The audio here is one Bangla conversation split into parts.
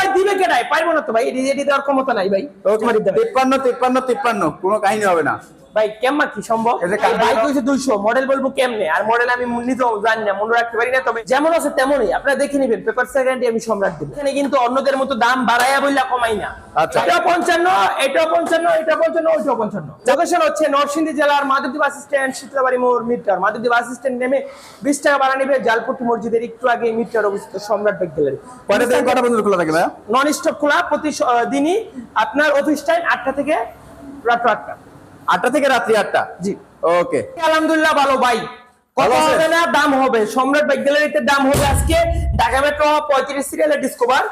ভাই দিবে কেটাই পারব না তো ভাই এটি দেওয়ার ক্ষমতা নাই ভাই। তিপ্পান্ন তিপ্পান্ন তিপ্পান্ন কোনো কাহিনী হবে না। ভাই কেমন কি সম্ভব? কইছে 200 মডেল বলব কেমনে? আর মডেল আমি নিজেও জানি না মনে রাখতে পারি না তবে যেমন আছে তেমনই। আপনারা দেখে নেবেন পেপার সেকেন্ডে আমি সম্রাট দেব। এখানে কিন্তু অন্যদের মতো দাম বাড়াইয়া বললা কমাই না। আচ্ছা। এটা 55 এটা 55 এটা 55 ওইটা 55 লোকেশন হচ্ছে নরসিংদী জেলার মাধবদী বাস স্ট্যান্ড শীতলাবাড়ি মোড় মিটার মাধবদী বাস স্ট্যান্ড নেমে 20 টাকা ভাড়া নেবে জালপট্টি মসজিদের একটু আগে মিটার অবস্থিত সম্রাট ব্যাগ গ্যালারি কয়টা থেকে কটা পর্যন্ত খোলা থাকে নন স্টপ খোলা প্রতি দিনই আপনার অফিস টাইম আটটা থেকে রাত আটটা। আটটা থেকে রাত্রি আটটা? জি। ওকে। আলহামদুলিল্লাহ ভালো ভাই। কত হবে না দাম হবে। সম্রাট বাইক গ্যালারিতে দাম হবে আজকে। ঢাকা মেট্রো পঁয়ত্রিশ সিরিয়ালের ডিসকভার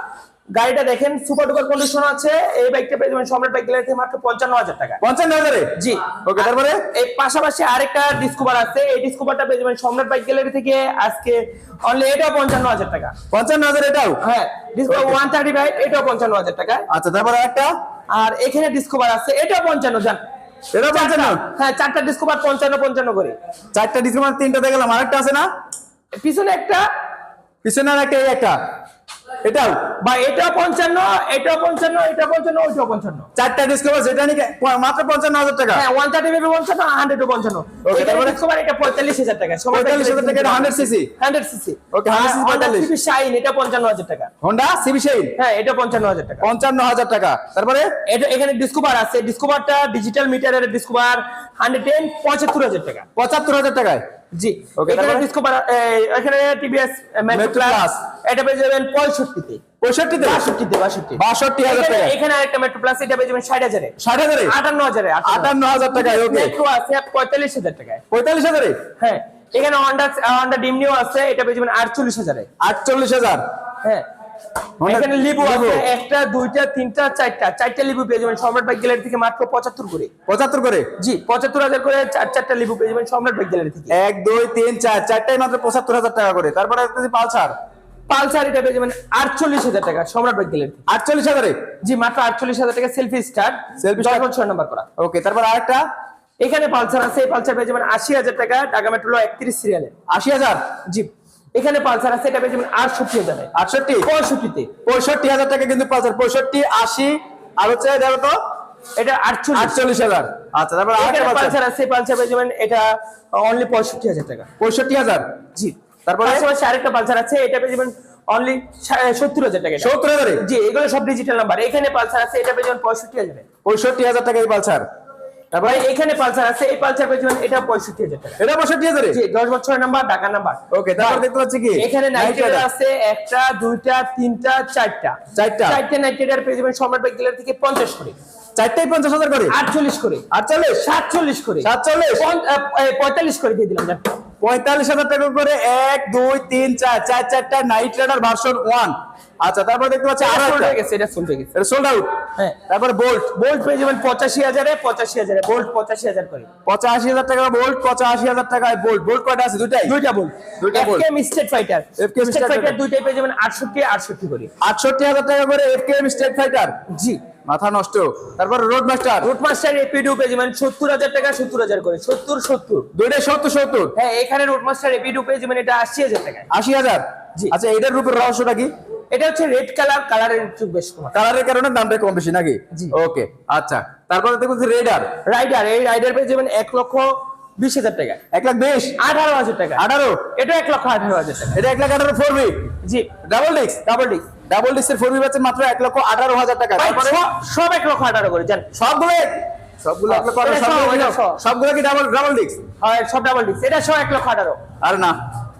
গাড়িটা দেখেন সুপার ডুপার কন্ডিশন আছে। এই বাইকটা পেয়ে যাবেন সম্রাট বাইক গ্যালারিতে মাত্র পঞ্চান্ন হাজার টাকা। পঞ্চান্ন হাজারে? জি। ওকে তারপরে? এই পাশাপাশি আরেকটা ডিসকভার আছে। এই ডিসকভারটা পেয়ে যাবেন সম্রাট বাইক গ্যালারি থেকে আজকে। অনলি এটাও পঞ্চান্ন হাজার টাকা। পঞ্চান্ন হাজার এটাও? হ্যাঁ ডিসকভার ওয়ান থার্টি ফাইভ এটাও পঞ্চান্ন হাজার টাকা। আচ্ছা তারপরে একটা আর এখানে ডিসকভার আছে এটাও পঞ্চান্ন জান। এটা পঞ্চান্ন হ্যাঁ চারটা ডিসকভার পঞ্চান্ন পঞ্চান্ন করে। চারটা ডিসকাউন্ট তিনটা দেখলাম আরেকটা আছে না? পিছনে একটা। পিছনে আর একটা এই একটা। এটাও বা এটাও পঞ্চান্ন এটাও পঞ্চান্ন এটা পঞ্চান্ন ওইটাও পঞ্চান্ন। চারটা ডিসকাউন্ট যেটা নাকি মাত্র পঞ্চান্ন হাজার টাকা? হ্যাঁ ওয়ান থার্টি ফাইভ পঞ্চান্ন হান্ড্রেড পঞ্চান্ন। এটা তারপরে? ডিসকভার এটা পঁয়তাল্লিশ হাজার টাকা। পঁয়তাল্লিশ হাজার টাকা এটা hundred CC hundred CC Okay, 100 cc 45 Shine এটা পঞ্চান্ন হাজার টাকা। হোন্ডা সিবি সেইল হ্যাঁ এটা পঞ্চান্ন হাজার টাকা। পঞ্চান্ন হাজার টাকা। তারপরে? এটা এখানে ডিসকভার আছে। ডিসকভারটা ডিজিটাল মিটারের ডিসকভার হান্ড্রেড টেন পঁচাত্তর হাজার টাকা। পঁচাত্তর হাজার টাকায়? জি। Okay, এখানে? ডিসকভার এখানে টিভিএস মেট্রো প্লাস। এটা পেয়ে যাবেন পঁয়ষট্টিতে। পঁয়ষট্টিতে? বাষট্টিতে বাষট্টি। বাষট্টি হাজার টাকা। এখানে আরেকটা মেট্রো প্লাস এটা পেয়ে যাবেন ষাট হাজারে। ষাট হাজারে? আটান্ন হাজারে আটান্ন। হাজার টাকায় ওকে মেট্রো আছে পঁয়তাল্লিশ হাজার টাকায়। পঁয়তাল্লিশ হাজারে? হ্যাঁ। এখানে হন্ডা হন্ডা ডিমনিও আছে এটা পেয়ে যাবেন আটচল্লিশ হাজারে। আটচল্লিশ হাজার? হ্যাঁ। এখানে লিবু আছে একটা দুইটা তিনটা চারটা। চারটা লিবু পেয়ে যাবেন সম্রাট বাইক গ্যালারি থেকে মাত্র পঁচাত্তর করে। পঁচাত্তর করে? জি পঁচাত্তর হাজার করে চার চারটা লিবু পেয়ে যাবেন সম্রাট বাইক গ্যালারি থেকে। এক দুই তিন চার চারটাই মাত্র পঁচাত্তর হাজার টাকা করে। তারপরে পালসার। পালসার এটা পেয়ে যাবেন আটচল্লিশ হাজার টাকা। সম্রাট বাইক থেকে আটচল্লিশ হাজারে? জি মাত্র আটচল্লিশ হাজার টাকা সেলফি। নাম্বার করা। ওকে তারপর আরেকটা। এখানে পালসার আছে এই পালসার পেয়ে যাবেন আশি হাজার টাকা ঢাকা মেট্রো একত্রিশ সিরিয়ালে আশি হাজার? জি এখানে পালসার আছে এটা পেয়ে যাবেন আটষট্টি হাজারে। আটষট্টি? পঁয়ষট্টিতে। পঁয়ষট্টি হাজার টাকা কিন্তু পালসার পঁয়ষট্টি আশি আর হচ্ছে দেখো তো এটা আটচল্লিশ। হাজার। আচ্ছা তারপর পালসার। আছে পালসার পেয়ে যাবেন এটা অনলি পঁয়ষট্টি হাজার টাকা। পঁয়ষট্টি হাজার? জি। তারপরে? পাশাপাশি আরেকটা পালসার আছে এটা পেয়ে যাবেন অনলি সত্তর হাজার টাকা সত্তর হাজারে? জি এগুলো সব ডিজিটাল নাম্বার এখানে পালসার আছে এটা পেয়ে যাবেন পঁয়ষট্টি হাজারে। পঁয়ষট্টি হাজার টাকা এই পালসার। তারপরে? এখানে পালসার আছে এই পালসার পেয়ে যাবেন এটা পঁয়ষট্টি হাজার টাকা। এটা পঁয়ষট্টি হাজারে? জি দশ বছরের নাম্বার ঢাকা নাম্বার ওকে তারপর দেখতে পাচ্ছি কি? এখানে Night আছে একটা দুইটা তিনটা চারটা। চারটা। চারটে নাইট্রেটার পেয়ে যাবেন সম্রাট থেকে পঞ্চাশ করে। চারটাই পঞ্চাশ হাজার করে? আটচল্লিশ করে। আটচল্লিশ? সাতচল্লিশ করে। সাতচল্লিশ? পঁয়তাল্লিশ করে দিয়ে দিলাম। পঁয়তাল্লিশ হাজার টাকা করে এক দুই তিন চার চার চারটা নাইট রাইডার ভার্সন ওয়ান আচ্ছা তারপর দেখতে পাচ্ছি আরও একটা। গেছে এটা হয়ে গেছে। এটা সোল্ড আউট হ্যাঁ। তারপর বোল্ট বোল্ট পেয়ে যাবেন পঁচাশি হাজারে পঁচাশি হাজারে বোল্ট পঁচাশি হাজার করে। পঁচাশি হাজার টাকা বোল্ট পঁচাশি হাজার টাকায় বোল্ট বোল্ট কয়টা আছে? দুটাই দুইটা বোল্ট দুইটা bolt। FKM state fighter FKM state fighter দুইটাই পেয়ে যাবেন আটষট্টি আটষট্টি করে। আটষট্টি হাজার টাকা করে এফ কে স্টেট ফাইটার জি। মাথা নষ্ট। তারপর রোড মাস্টার রুট মাস্টার পেয়ে যাবেন সত্তর হাজার টাকা সত্তর হাজার করে সত্তর সত্তর। দুইটা সত্তর সত্তর। হ্যাঁ এখানে রুট মাস্টার পেয়ে যাবেন এটা আশি হাজার টাকা আশি হাজার? জি। আচ্ছা এটার রূপের রহস্যটা কি? এটা হচ্ছে রেড কালার কালারের একটু বেশ কম। কালারের কারণে দামটা কম বেশি নাকি? জি। ওকে আচ্ছা। তারপরে দেখুন রেডার রাইডার এই রাইডার পেয়ে যাবেন এক লক্ষ বিশ হাজার টাকা এক লাখ বিশ? আঠারো হাজার টাকা। আঠারো? এটা এক লক্ষ আঠারো হাজার টাকা। এটা এক লাখ আঠারো ফোর বি জি। Double disc double disc double ডিস্কের ফোর পাচ্ছেন মাত্র এক লক্ষ আঠারো হাজার টাকা। সব এক লক্ষ আঠারো করে জান। সবগুলো? সবগুলো এক লক্ষ আঠারো, সব, সবগুলো কি- ডাবল ডাবল ডিস্ক হয় সব ডাবল ডিস এটা সব এক লক্ষ আঠারো। আর না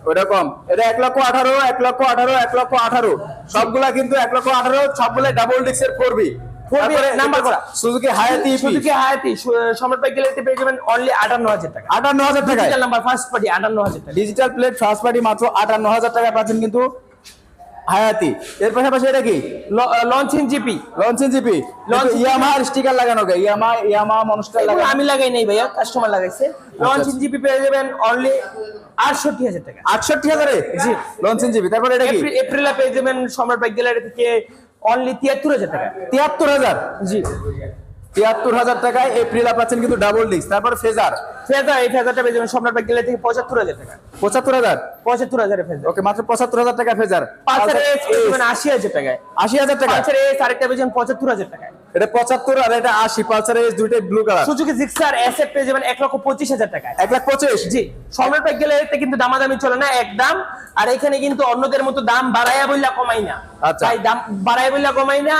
ওটা কম। এটা এক লক্ষ আঠারো এক লক্ষ আঠারো এক লক্ষ আঠারো। সবগুলা কিন্তু এক লক্ষ আঠারো সবগুলো ডাবল ডিস্কের ফোর বি 4B নাম্বার করা। সুজুকি হায়াতি সুজুকি হায়াতি সম্রাট বাইক গ্যালারিতে পেয়ে যাবেন অনলি আটান্ন হাজার টাকা। আটান্ন হাজার ডিজিটাল নাম্বার ফার্স্ট পার্টি আটান্ন হাজার টাকা। ডিজিটাল প্লেট ফার্স্ট পার্টি মাত্র আটান্ন হাজার টাকা পাচ্ছেন কিন্তু হায়াতি। এর পাশাপাশি এটা কি? লঞ্চিং জিপি লঞ্চেন জিপি ইয়ামাহার স্টিকার লাগানো গে ইয়ামা ইয়ামা মনস্টার লাগানো। আমি লাগাই নাই ভাইয়া কাস্টমার লাগাইছে। লঞ্চিং জিপি পেয়ে যাবেন অনলি আটষট্টি হাজার টাকা। আটষট্টি হাজারে? জি। লঞ্চেন জিবি তারপরে এটা কি? এপ্রিলে পেয়ে যাবেন সম্রাট বাইক গ্যালারি থেকে অনলি তিয়াত্তর হাজার টাকা। তিয়াত্তর হাজার? জি। তিয়াত্তর হাজার টাকায় এপ্রিলা পাচ্ছেন কিন্তু ডাবল ডিস্ক তারপর ফেজার ফেজার এই ফেজারটা পেয়ে যাবেন সম্রাট গেলে থেকে পঁচাত্তর হাজার টাকা। পঁচাত্তর হাজার? পঁচাত্তর হাজারে ফেজার ওকে মাত্র পঁচাত্তর হাজার টাকা ফেজার পালসার এস আশি হাজার টাকায়। আশি হাজার টাকা? পালসার এস আরেকটা পেয়ে যাবেন পঁচাত্তর হাজার টাকায়। এটা পঁচাত্তর আর এটা আশি পালসার এস দুইটাই blue colour Suzuki Gixxer SF পেয়ে যাবেন এক লক্ষ পঁচিশ হাজার টাকায়। এক লাখ পঁচিশ? জি সম্রাট বাইক গেলে এতে কিন্তু দামাদামি চলে না এক দাম। আর এখানে কিন্তু অন্যদের মতো দাম বাড়াইয়া বললা কমাই না। আচ্ছা। তাই দাম বাড়াইয়া বললা কমাই না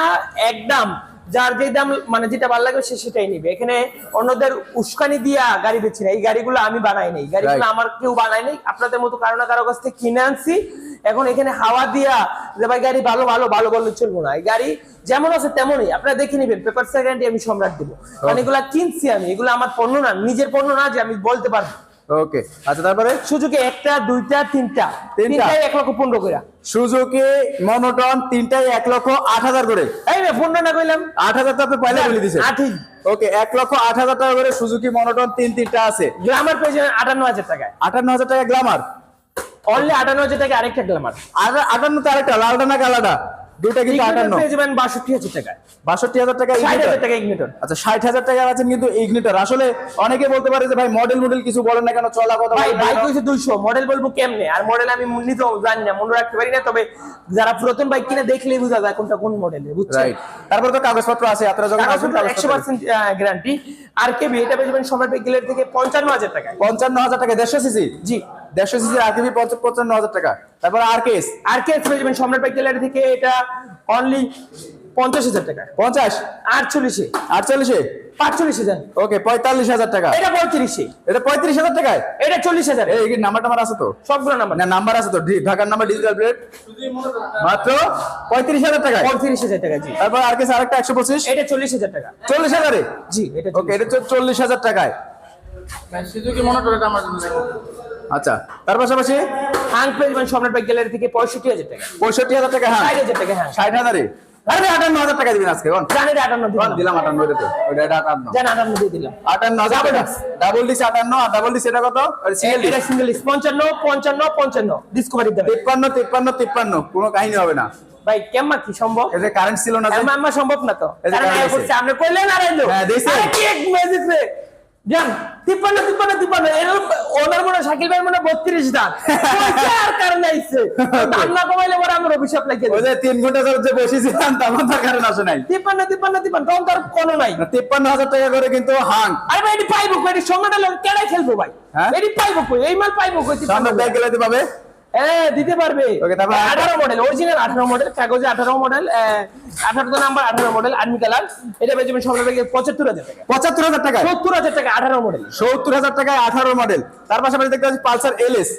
এক দাম। যার যে দাম মানে যেটা ভালো লাগবে সে সেটাই নিবে। এখানে অন্যদের উস্কানি দিয়া গাড়ি না এই গাড়িগুলো আমি বানাই নাই। গাড়িগুলো আমার কেউ বানাই নাই। আপনাদের মতো কারও না কারও কাছ থেকে কিনে আনছি। এখন এখানে হাওয়া দিয়া যে ভাই গাড়ি ভালো ভালো ভালো বললে চলবো না। এই গাড়ি যেমন আছে তেমনই। আপনারা দেখে নেবেন। পেপার গ্যারান্টি আমি সম্রাট দেবো। কারণ এগুলা কিনছি আমি। এগুলো আমার পণ্য না। নিজের পণ্য না যে আমি বলতে পারব। ওকে আচ্ছা তারপরে? একটা দুইটা তিনটা। তিনটা। তিনটাই এক লক্ষ পনেরো করে। সুজুকি মনোটন তিনটাই এক লক্ষ আট হাজার করে। এই রে পনেরো না কইলাম। আট হাজার তো পয়লা বলে দিছে। আটই ওকে এক লক্ষ আট হাজার টাকা করে সুজুকি মনোটন তিন তিনটা আছে। গ্লামার পেয়ে যাবেন আটান্ন হাজার টাকা আটান্ন হাজার টাকা গ্লামার অনলি আটান্ন হাজার টাকা আরেকটা গ্লামার আর আটান্ন তো আরেকটা লালটা না কালাটা দুইটা কিন্তু আটান্ন। পেয়ে যাবেন বাষট্টি হাজার টাকায়। বাষট্টি হাজার টাকা ষাট ইগনিটর। হাজার টাকা ইগনিটর আচ্ছা ষাট হাজার টাকা আছেন কিন্তু ইগনিটর আসলে অনেকে বলতে পারে যে ভাই মডেল মডেল কিছু বলেন না কেন চলা কথা ভাই বাইক? হয়েছে দুইশো। মডেল বলব কেমনে? আর মডেল আমি নিজেও জানি না মনে রাখতে পারি না তবে যারা পুরাতন বাইক কিনে দেখলেই বোঝা যায় কোনটা কোন মডেলের বুঝছেন? তারপরে তো কাগজপত্র আছে আপনারা যখন আসবেন একশো কাগজপত্র পার্সেন্ট গ্যারান্টি আর কেবি এটা পেয়ে যাবেন সম্রাট বাইক থেকে পঞ্চান্ন হাজার টাকায়। পঞ্চান্ন হাজার টাকা দেড়শো সিসি জি। দেড়শো সিসি আরটিভি পঞ্চান্ন হাজার টাকা। তারপর আর কেস আর কে পেয়ে যাবেন সম্রাট বাইক থেকে এটা অনলি পঞ্চাশ হাজার টাকায় পঞ্চাশ? আটচল্লিশে। আটচল্লিশে? পাঁচচল্লিশ হাজার ওকে পঁয়তাল্লিশ হাজার টাকা। এটা পঁয়ত্রিশে। এটা পঁয়ত্রিশ হাজার টাকায়? এটা চল্লিশ হাজার। এই নাম্বার টাম্বার আছে তো? সবগুলো নাম্বার। না নাম্বার আছে তো। ঢাকার নাম্বার ডিজিটাল প্লেট মাত্র পঁয়ত্রিশ হাজার টাকায়? পঁয়ত্রিশ হাজার টাকা জি। তারপর আর কেস আরেকটা একশো পঁচিশ? এটা চল্লিশ হাজার টাকা। চল্লিশ হাজারে? জি এটা ওকে এটা চল্লিশ হাজার টাকায়। সুজুকি মনোটরটা আমার জন্য? দেখো। আচ্ছা তার পাশাপাশি? হাং যাবেন সম্রাট বাইক গ্যালারি থেকে পঁয়ষট্টি হাজার টাকা। পঁয়ষট্টি হাজার টাকা হ্যাঁ ষাট হাজার টাকা হ্যাঁ ষাট হাজারে আরে আটান্ন হাজার টাকা দিবেন আজকে জানেন আটান্ন দিলাম দিলাম আটান্ন এটা ওইটা এটা আটান্ন। জান আটান্ন দিয়ে দিলাম। আটান্ন হাজার Double ডাবল ডিস আটান্ন আর ডাবল ডিস এটা কত? সিঙ্গেল সিঙ্গেল পঞ্চান্ন পঞ্চান্ন পঞ্চান্ন। ডিসকভারি দেবে তিপ্পান্ন তিপ্পান্ন তিপ্পান্ন। কোনো কাহিনী হবে না। ভাই কেমন কি সম্ভব? এটা কারেন্ট ছিল না যে? সম্ভব না তো। আছে। করছে, আপনি কইলেন আর আইলো হ্যাঁ, দিছে। এক ম্যাজিক রে? জান তিপ্পান্ন তিপ্পান্ন তিপ্পান্ন। এরকম ওনার মনে শাকিল ভাই মনে বত্রিশ দাঁত। আর কারণ আইছে। দাম না কমাইলে পরে আমার অভিশাপ লাগিয়ে ওই যে তিন ঘণ্টা ধরে যে বসেছিলাম তখন তার কারণ আসে নাই। তিপ্পান্ন তিপ্পান্ন তিপ্পান্ন তখন তার কোনো নাই। তিপ্পান্ন হাজার টাকা করে কিন্তু হাং। আরে ভাই এটি পাইবো এটি সঙ্গটা লোক কেডাই খেলব ভাই। হ্যাঁ? এটি পাইবো কই? এই মাল পাইবো কই? তিপ্পান্ন ব্যাগ গেলে পাবে? হ্যাঁ দিতে পারবে। আঠারো মডেল অরিজিনাল আঠারো মডেল কাগজে আঠারো মডেল আঠারো নাম্বার আঠারো মডেল আর্মি কালার এটা পেয়ে যাবেন সব থেকে পঁচাত্তর হাজার টাকা। পঁচাত্তর হাজার টাকা সত্তর হাজার টাকা আঠারো মডেল সত্তর হাজার টাকায় আঠারো মডেল তার পাশাপাশি দেখতে পাচ্ছি পালসার এলএস।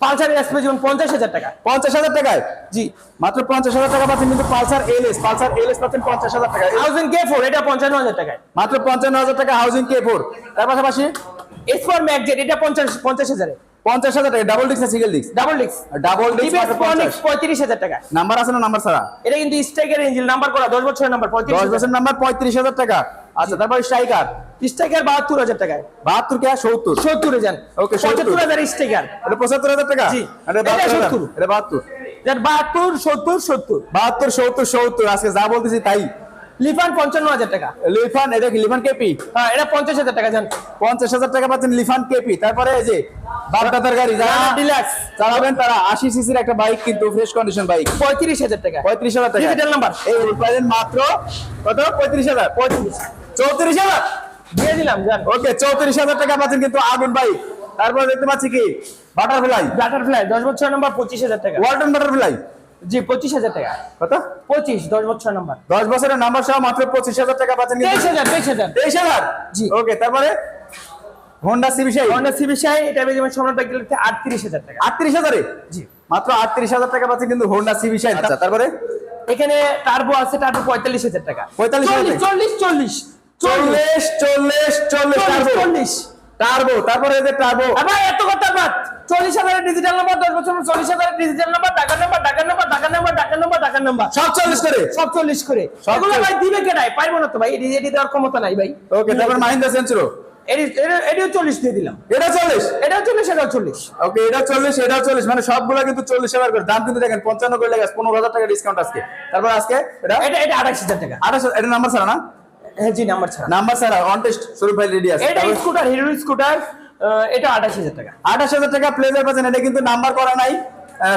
পালসার এস পেয়ে যাবেন পঞ্চাশ হাজার টাকা। পঞ্চাশ হাজার টাকায়? জি। মাত্র পঞ্চাশ হাজার টাকা পাচ্ছেন কিন্তু পালসার এলএস। পালসার এলএস পাচ্ছেন পঞ্চাশ হাজার টাকা থাউজেন্ড কে ফোর এটা পঞ্চান্ন হাজার টাকায়। মাত্র পঞ্চান্ন হাজার টাকা হাউজিং কে ফোর তার পাশাপাশি? এস ফোর ম্যাকজেট এটা পঞ্চাশ পঞ্চাশ হাজারে। পঞ্চাশ হাজার টাকা double disc single disc double ডিক্স ডাবল ডিস্ক মাত্র পঁয়ত্রিশ হাজার টাকা। নাম্বার আছে না নাম্বার ছাড়া? এটা কিন্তু স্ট্রাইকের ইঞ্জিন নাম্বার করা দশ বছরের নাম্বার পঁয়ত্রিশ দশ বছর নাম্বার পঁয়ত্রিশ হাজার টাকা। আচ্ছা তারপর স্ট্রাইকার স্ট্রাইকার বাহাত্তর হাজার টাকায়। বাহাত্তর কে? সত্তর। সত্তরে যান Okay, 70 পঁচাত্তর হাজার স্ট্রাইকার এটা পঁচাত্তর হাজার টাকা? জি। এটা বাহাত্তর 70 এটা বাহাত্তর। সত্তর সত্তর। বাহাত্তর সত্তর সত্তর। আজকে যা বলতেছি তাই। লিফান পঞ্চান্ন হাজার টাকা। লিফান এটা কি লিফান কেপি? হ্যাঁ এটা পঞ্চাশ হাজার টাকা যান পঞ্চাশ হাজার টাকা পাচ্ছেন লিফান কেপি। তারপরে এই যে বাগদাদার গাড়ি যারা ডিলাক্স চালাবেন তারা আশি সিসির একটা বাইক কিন্তু ফ্রেশ কন্ডিশন বাইক পঁয়ত্রিশ হাজার টাকা। পঁয়ত্রিশ হাজার টাকা। ডিজিটাল নাম্বার এই প্রাইজের মাত্র কত? পঁয়ত্রিশ হাজার। পঁয়ত্রিশ। চৌত্রিশ হাজার? দিয়ে দিলাম যান ওকে চৌত্রিশ হাজার টাকা পাচ্ছেন কিন্তু আগুন বাইক তারপরে দেখতে পাচ্ছি কি? বাটারফ্লাই বাটারফ্লাই দশ বছর নাম্বার পঁচিশ হাজার টাকা। ওয়ালটন বাটারফ্লাই জি পঁচিশ হাজার টাকা। কত? পঁচিশ দশ বছর নাম্বার দশ বছরের নাম্বার সহ মাত্র পঁচিশ হাজার টাকা পাচ্ছেন তেইশ হাজার তেইশ হাজার। তেইশ হাজার? জি। ওকে তারপরে? হোন্ডা সিবিশাই হন্ডা সিবিশাই এটা সম্রাট বাইক গেলে আটত্রিশ হাজার টাকা। আটত্রিশ হাজারে? জি। মাত্র আটত্রিশ হাজার টাকা কিন্তু হোন্ডা সিবিশাই আচ্ছা তারপরে? এখানে টার্বো আছে টার্বো পঁয়তাল্লিশ হাজার টাকা। 45,000 চল্লিশ চল্লিশ চল্লিশ। চল্লিশ চল্লিশ চল্লিশ চল্লিশ টার্বো তারপরে এই যে টার্বো আবার এত কথা বাদ। চল্লিশ হাজারের ডিজিটাল নাম্বার দশ বছর চল্লিশ হাজারের ডিজিটাল নাম্বার টাকার নাম্বার টাকার নাম্বার টাকার নাম্বার টাকার নাম্বার টাকার নাম্বার সব চল্লিশ করে? সব চল্লিশ করে। এগুলো। ভাই দিবে কেনাই পাইবো না তো ভাই এটি দেওয়ার ক্ষমতা নাই ভাই। ওকে তারপর এটি এটি- এটিও চল্লিশ দিয়ে দিলাম। এটা চল্লিশ? এটাও চল্লিশ এটাও চল্লিশ। ওকে এটা চল্লিশ এটাও চল্লিশ মানে সবগুলো কিন্তু চল্লিশ হাজার করে। দাম কিন্তু দেখেন পঞ্চান্ন করে লেগে পনেরো হাজার টাকা ডিসকাউন্ট আজকে। তারপর আজকে এটা? এটা এটা আঠাশ হাজার টাকা। আঠাশ এটা নাম্বার ছাড়া না? হ্যাঁ জি নাম্বার ছাড়া। নাম্বার ছাড়া অন টেস্ট শরীফ ভাই রেডি আছে। এটা স্কুটার হিরো স্কুটার এটা আঠাশ হাজার টাকা। আঠাশ হাজার টাকা প্লেজার পাচ্ছেন এটা কিন্তু নাম্বার করা নাই।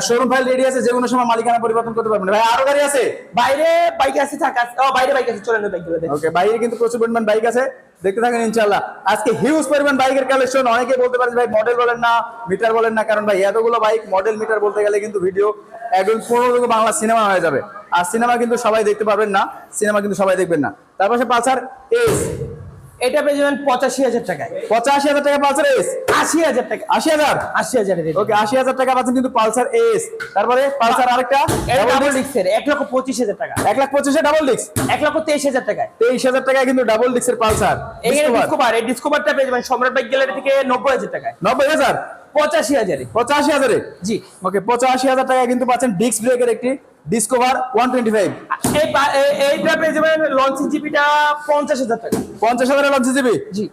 শোরুম ফাইল রেডি আছে যে কোনো সময় মালিকানা পরিবর্তন করতে পারবেন। ভাই আরও গাড়ি আছে? বাইরে বাইক আছে থাকা আছে ও বাইরে বাইক আছে চলে না বাইকগুলো দেখি। ওকে বাইরে কিন্তু প্রচুর পরিমাণ বাইক আছে দেখতে থাকেন ইনশাল্লাহ আজকে হিউজ পরিমাণ বাইকের কালেকশন অনেকে বলতে পারে ভাই মডেল বলেন না মিটার বলেন না কারণ ভাই এতগুলো বাইক মডেল মিটার বলতে গেলে কিন্তু ভিডিও একদম পনেরো বাংলা সিনেমা হয়ে যাবে। আর সিনেমা কিন্তু সবাই দেখতে পারবেন না সিনেমা কিন্তু সবাই দেখবেন না। তারপর সে পালসার এস এটা পেয়ে যাবেন পঁচাশি হাজার টাকায়। পঁচাশি হাজার টাকা পালসার এস? আশি হাজার টাকা। আশি হাজার? আশি হাজার ওকে আশি হাজার টাকা পাচ্ছেন কিন্তু পালসার এস। তারপরে পালসার আরেকটা? ডাবল ডিক্সের এক লক্ষ পঁচিশ হাজার টাকা। এক লাখ পঁচিশে ডাবল ডিস্ক এক লক্ষ তেইশ হাজার টাকায়। তেইশ হাজার টাকায় কিন্তু ডাবল ডিস্কের পালসার। এখানে ডিসকভার এই ডিসকভারটা পেয়ে যাবেন সম্রাট বাইক গ্যালারি থেকে নব্বই হাজার টাকায়। নব্বই হাজার? পঁচাশি হাজারে। পঁচাশি হাজারে? জি। ওকে পঁচাশি হাজার টাকা কিন্তু পাচ্ছেন ডিস্ক ব্রেকের একটি। ডিসকভার ওয়ান টোয়েন্টি ফাইভ এই এই- এইটা পেয়ে যাবেন লঞ্চিং জিপিটা পঞ্চাশ হাজার টাকা। 50000 এর লঞ্চ জিপি জি।